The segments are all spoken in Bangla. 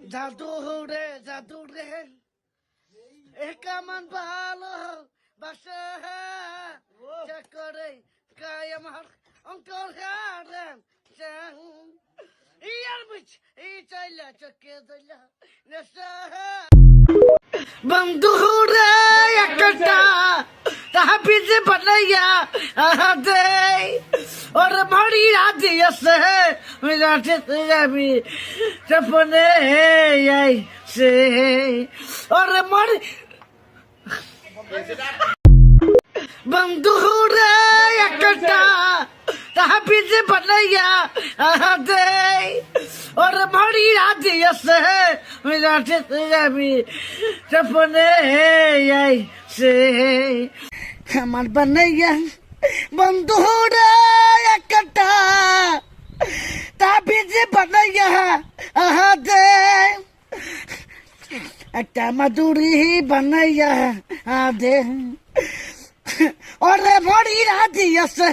জাদু রে জাদু রে। এ কেমন ভালো বাসা করে কায় অঙ্কর হারেন ইয়ার বিচ এই চাইলা চকে দইলা নেশা বন্ধু রে তাহাবিজে বানাইয়া আহাদে ওর মরি রাজি আছে মিরাটে যাবি সপনে এই সে ওর মরি বন্ধু রে একটা তাহাবিজে বানাইয়া আহাদে ওর মরি রাজি আছে মিরাটে যাবি সপনে এই সে আমার বানাইয়া বন্ধুরা একটা। একটা তাবিজে বানাইয়া আহাদে একটা মাদুরি বানাইয়া আদে ওরে মরি রাজি আছে।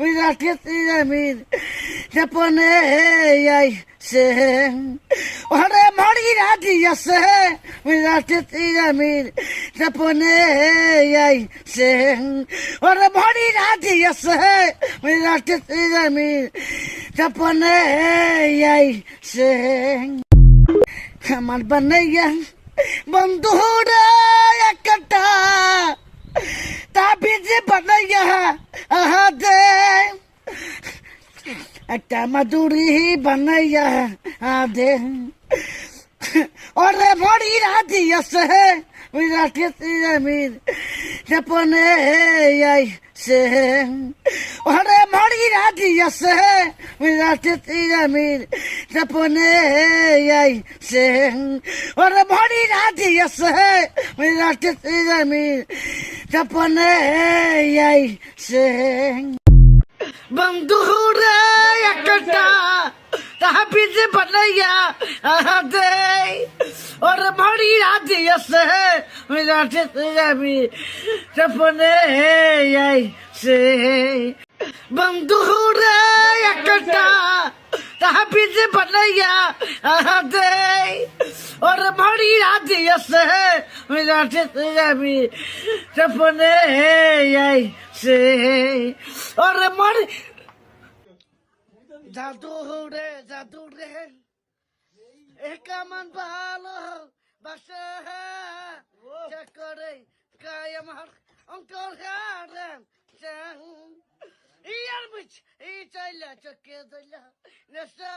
বিরাট জমির সপনে আই সে ওরে মরি রাজি আছে বিরাট জমির সপনে আই সে ওরে মরি রাজি আছে বিরাট জমির সপনে আই সে আমার বানাইয়া বন্ধু রে একটা তাবিজে বানাইয়া আহাদে একটা মাদুরি বানাইয়া আদে ওরে মরি রাজি আছে বিরাট জমির সপনে আই সে ওরে মরি রাজি আছে বিরাট জমির সপনে আই সে ওরে মরি রাজি আছে বিরাট জমির সপনে আই সে বন্ধু রে তাহাবিজে বানাইয়া আহাদে ওর মরি রাজি আছে মিরাট যাবি সপনে এই সে বন্ধু রে একটা তাহাবিজে বানাইয়া আহাদে ওর মরি রাজি আছে মিরাট যাবি সপনে সে ওর মরি জাদু রে জাদু রে। কেমন ভালো বাসা করে কায় আমার অঙ্কর ইয়ার বুঝ এই চাইলা চকে দইলা নেশা।